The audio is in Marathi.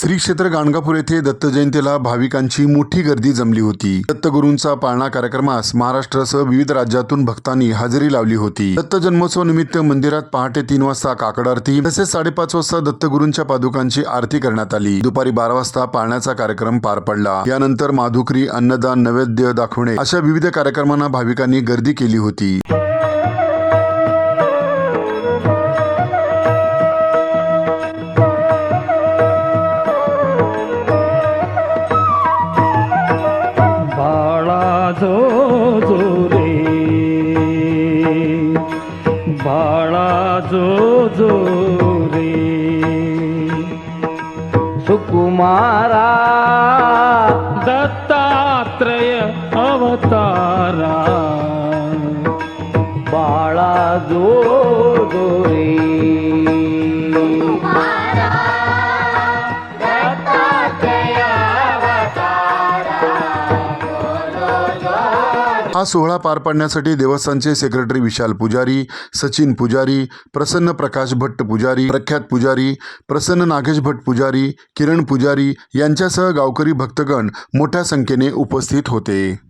श्री क्षेत्र गाणगापूर येथे दत्त जयंतीला भाविकांची मोठी गर्दी जमली होती. दत्तगुरूंचा पाळणा कार्यक्रमास महाराष्ट्रासह विविध राज्यातून भक्तांनी हजेरी लावली होती. दत्त जन्मोत्सव निमित्त मंदिरात पहाटे तीन वाजता काकड आरती तसेच साडेपाच वाजता दत्तगुरूंच्या पादुकांची आरती करण्यात आली. दुपारी बारा वाजता पाळण्याचा कार्यक्रम पार पडला. यानंतर माधुकरी अन्नदान नैवेद्य दाखवणे अशा विविध कार्यक्रमांना भाविकांनी गर्दी केली होती. माझो जो रे. बाळा जो जो रे. सुकुमारा दत्तात्रय अवतारा. बाळा जो जो हा सोहळा पार पाडण्यासाठी देवस्थानचे सेक्रेटरी विशाल पुजारी सचिन पुजारी प्रसन्न प्रकाश भट्ट पुजारी प्रख्यात पुजारी प्रसन्न नागेश भट्ट पुजारी किरण पुजारी यांच्यासह गावकरी भक्तगण मोठ्या संख्येने उपस्थित होते.